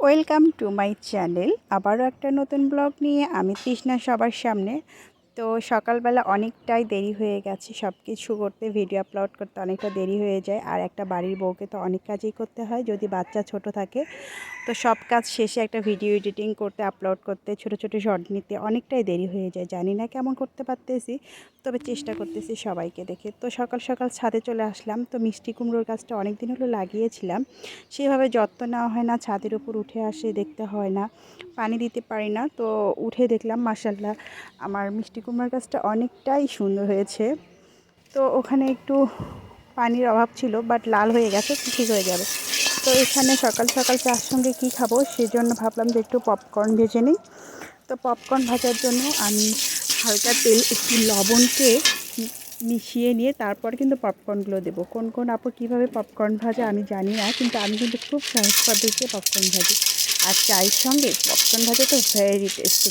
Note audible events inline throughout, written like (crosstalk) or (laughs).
Welcome to my channel. আবারও একটা নতুন ব্লগ নিয়ে আমি তৃষ্ণা সবার সামনে। তো সকালবেলা অনেকটাই দেরি হয়ে গেছে। সব কিছু করতে, ভিডিও আপলোড করতে অনেকটা দেরি হয়ে যায়। আর একটা বাড়ির বউকে তো অনেক কাজই করতে হয়, যদি বাচ্চা ছোট থাকে। তো সব কাজ শেষে একটা ভিডিও এডিটিং করতে আপলোড করতে, ছোট ছোট শর্ট নিতে অনেকটাই দেরি হয়ে যায়। জানি না কেমন করতে পারতেছি, তবে চেষ্টা করতেছি সবাইকে দেখে। তো সকাল সকাল ছাদে চলে আসলাম। তো মিষ্টি কুমড়োর গাছটা অনেক দিন হলো লাগিয়েছিলাম। সেভাবে যত্ন নেওয়া হয় না, ছাদের উপর উঠে আসে, দেখতে হয় না, পানি দিতে পারি না। তো উঠে দেখলাম মাসাল্লাহ আমার মিষ্টি কুমড়ার গাছটা অনেকটাই সুন্দর হয়েছে। তো ওখানে একটু পানির অভাব ছিল বাট লাল হয়ে গেছে ঠিক হয়ে যাবে। তো এখানে সকাল সকাল চার সঙ্গে কী খাব সেজন্য ভাবলাম যে একটু পপকর্ন ভেজে নিই। তো পপকর্ন ভাজার জন্য আমি হালকা তেল, একটু লবণকে মিশিয়ে নিয়ে তারপর কিন্তু পপকর্নগুলো দেবো। কোন কোন আপু কীভাবে পপকর্ন ভাজে আমি জানি না, কিন্তু আমি কিন্তু খুব সহজ পদ্ধতিতে পপকর্ন ভাজি। আর চায়ের সঙ্গে পপকর্ন ভাজা তো ভেরি টেস্টি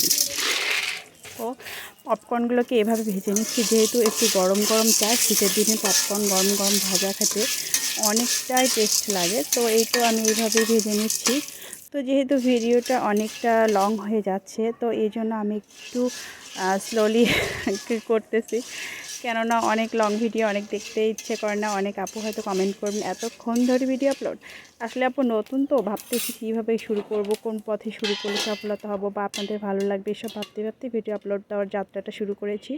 পপকর্নগুলোকে এভাবে ভেজে নিচ্ছি। যেহেতু একটু গরম গরম চা শীতের দিনে পপকর্ন গরম গরম ভাজা খেতে অনেকটাই টেস্ট লাগে। তো এই তো আমি এইভাবে ভেজে নিচ্ছি। তো যেহেতু ভিডিওটা অনেকটা লং হয়ে যাচ্ছে, তো এই জন্য আমি একটু স্লোলি (laughs) করতেছি। কেননা অনেক লং ভিডিও অনেক দেখতে ইচ্ছে করে না, অনেক আপু হয়তো কমেন্ট করবেন, এতক্ষণ ধরে ভিডিও আপলোড আসলে আপু নতুন তো, ভাবতেছি কীভাবে শুরু করব, কোন পথে শুরু করলে সফলতা হব বা আপনাদের ভালো লাগবে এসব ভাবতে ভাবতে ভিডিও আপলোড দেওয়ার যাত্রাটা শুরু করেছি।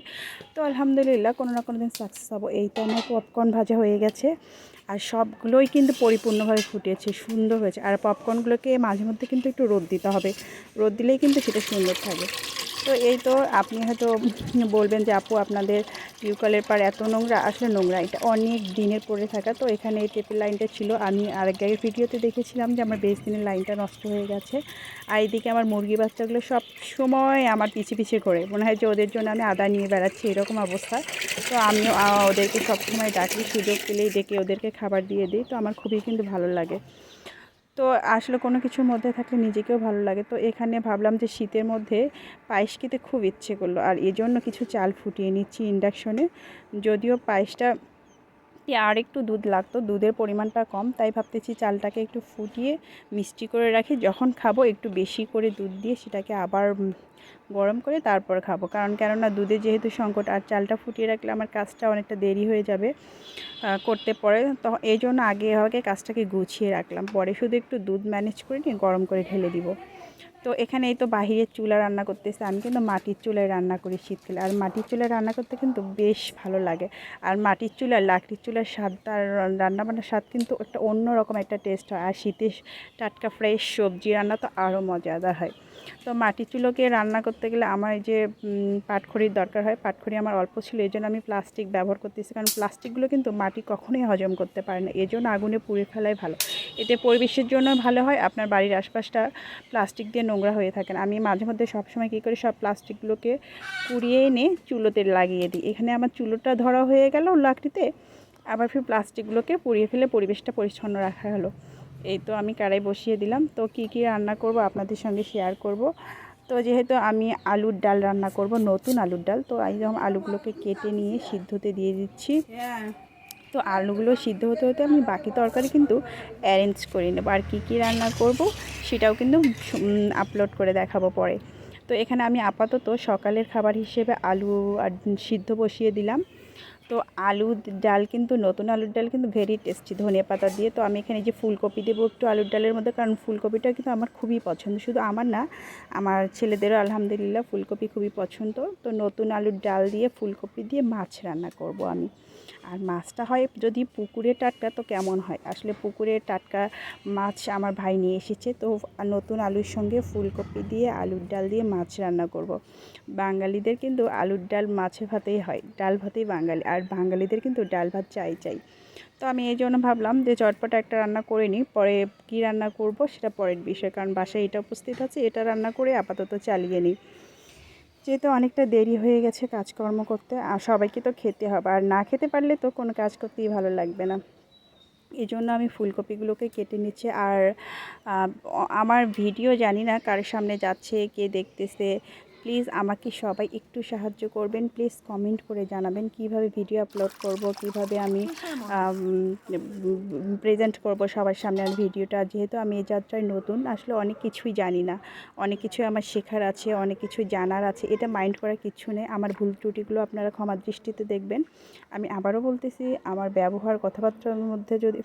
তো আলহামদুলিল্লাহ, কোনো না কোনো দিন সাকসেস হব। এই তো আমার পপকর্ন ভাজা হয়ে গেছে, আর সবগুলোই কিন্তু পরিপূর্ণভাবে ফুটেছে, সুন্দর হয়েছে। আর পপকর্নগুলোকে মাঝে মধ্যে কিন্তু একটু রোদ দিতে হবে। রোদ দিলেই কিন্তু সেটা সুন্দর থাকে। তো এই তো আপনি হয়তো বলবেন যে আপু, আপনাদের টিউবওয়েলের পার এত নোংরা, আসলে নোংরা, এটা অনেক দিনের পরে থাকা। তো এখানে এই টেপের লাইনটা ছিল। আমি আরেক জায়গায় ভিডিওতে দেখেছিলাম যে আমার বেশ দিনের লাইনটা নষ্ট হয়ে গেছে। আর এইদিকে আমার মুরগি বাচ্চাগুলো সব সময় আমার পিছিয়ে পিছিয়ে করে। মনে হয় যে ওদের জন্য আমি আদা নিয়ে বেড়াচ্ছি, এরকম অবস্থা। তো আমিও ওদেরকে সবসময় ডাকি, সুযোগ পেলেই ডেকে ওদেরকে খাবার দিয়ে দিই। তো আমার খুবই কিন্তু ভালো লাগে। তো আসলে কোনো কিছুর মধ্যে থাকলে নিজেকেও ভালো লাগে। তো এখানে ভাবলাম যে শীতের মধ্যে পায়েস খেতে খুব ইচ্ছে করল। আর এজন্য জন্য কিছু চাল ফুটিয়ে নিচ্ছি ইন্ডাকশনে। যদিও পায়েসটা আর একটু দুধ লাগতো, দুধের পরিমাণটা কম, তাই ভাবতেছি চালটাকে একটু ফুটিয়ে মিষ্টি করে রাখি। যখন খাব একটু বেশি করে দুধ দিয়ে সেটাকে আবার গরম করে তারপর খাব। কারণ কেননা দুধে যেহেতু সংকট, আর চালটা ফুটিয়ে রাখলে আমার কাজটা অনেকটা দেরি হয়ে যাবে করতে পরে। তো এই জন্য আগে আগে কাজটাকে গুছিয়ে রাখলাম। পরে শুধু একটু দুধ ম্যানেজ করে নিয়ে গরম করে ঢেলে দিব। তো এখানে এই তো বাহিরের চুলা রান্না করতেছে। আমি কিন্তু মাটির চুলায় রান্না করি শীতকালে। আর মাটির চুলায় রান্না করতে কিন্তু বেশ ভালো লাগে। আর মাটির চুলার লাকড়ির চুলার স্বাদ আর রান্নাবান্নার স্বাদ কিন্তু একটা অন্যরকম একটা টেস্ট হয়। আর শীতের টাটকা ফ্রেশ সবজি রান্না তো আরও মজাদার হয়। তো মাটির চুলোকে রান্না করতে গেলে আমার যে পাটখড়ির দরকার হয়, পাটখড়ি আমার অল্প ছিল, এই জন্য আমি প্লাস্টিক ব্যবহার করতেছি। কারণ প্লাস্টিকগুলো কিন্তু মাটি কখনোই হজম করতে পারে না এই জন্য আগুনে পুড়ে ফেলাই ভালো। এতে পরিবেশের জন্য ভালো হয়, আপনার বাড়ির আশপাশটা প্লাস্টিক দিয়ে নোংরা হয়ে থাকেন আমি মাঝে মধ্যে সবসময় কী করি, সব প্লাস্টিকগুলোকে পুড়িয়ে এনে চুলোতে লাগিয়ে দিই। এখানে আমার চুলোটা ধরা হয়ে গেল লাকড়িতে, আবার ফির প্লাস্টিকগুলোকে পুড়িয়ে ফেলে পরিবেশটা পরিচ্ছন্ন রাখা হলো। এই তো আমি কড়াই বসিয়ে দিলাম। তো কি কি রান্না করব আপনাদের সঙ্গে শেয়ার করব। তো যেহেতু আমি আলুর ডাল রান্না করব নতুন আলুর ডাল তো এই যখন আলুগুলোকে কেটে নিয়ে সিদ্ধতে দিয়ে দিচ্ছি। তো আলুগুলো সিদ্ধ হতে হতে আমি বাকি তরকারি কিন্তু অ্যারেঞ্জ করে নেব। আর কী কী রান্না করব সেটাও কিন্তু আপলোড করে দেখাবো পরে। তো এখানে আমি আপাতত সকালের খাবার হিসেবে আলু আর সিদ্ধ বসিয়ে দিলাম। তো আলুর ডাল কিন্তু, নতুন আলুর ডাল কিন্তু ভেরি টেস্টি ধনে পাতা দিয়ে। তো আমি এখানে যে ফুলকপি দেবো একটু আলুর ডালের মধ্যে, কারণ ফুলকপিটা কিন্তু আমার খুবই পছন্দ। শুধু আমার না, আমার ছেলেদেরও আলহামদুলিল্লাহ ফুলকপি খুবই পছন্দ। তো নতুন আলুর ডাল দিয়ে, ফুলকপি দিয়ে মাছ রান্না করব আমি। আর মাছটা হয় যদি পুকুরে টাটকা, তো কেমন হয়? আসলে পুকুরে টাটকা মাছ আমার ভাই নিয়ে এসেছে, তো নতুন আলুর সঙ্গে ফুলকপি দিয়ে আলুর ডাল দিয়ে মাছ রান্না করব। বাঙালিদের কিন্তু আলুর ডাল মাছে ভাতেই হয়, ডাল ভাতেই বাঙালি, আর বাঙালিদের কিন্তু ডাল ভাত চাই চাই। তো আমি এই জন্য ভাবলাম যে চটপট একটা রান্না করে নিই, পরে কী রান্না করব সেটা পরের বিষয়, কারণ বাসায় এটা উপস্থিত আছে, এটা রান্না করে আপাতত চালিয়ে নিই। যেহেতু অনেকটা দেরি হয়ে গেছে কাজকর্ম করতে, আর সবাইকে তো খেতে হবে। আর না খেতে পারলে তো কোনো কাজ করতেই ভালো লাগবে না। এই জন্য আমি ফুলকপিগুলোকে কেটে নিচ্ছি। আর আমার ভিডিও জানি না কার সামনে যাচ্ছে, কে দেখতেছে প্লিজ আমাকে সবাই একটু সাহায্য করবেন। প্লিজ কমেন্ট করে জানাবেন কীভাবে ভিডিও আপলোড করব, কীভাবে আমি প্রেজেন্ট করব সবার সামনে আর ভিডিওটা যেহেতু আমি এই যাত্রায় নতুন, আসলে অনেক কিছুই জানি না। অনেক কিছুই আমার শেখার আছে, অনেক কিছু জানার আছে। এটা মাইন্ড করার কিছু নেই। আমার ভুল ত্রুটিগুলো আপনারা ক্ষমা দৃষ্টিতে দেখবেন। আমি আবারও বলতেছি, আমার ব্যবহার কথাবার্তার মধ্যে যদি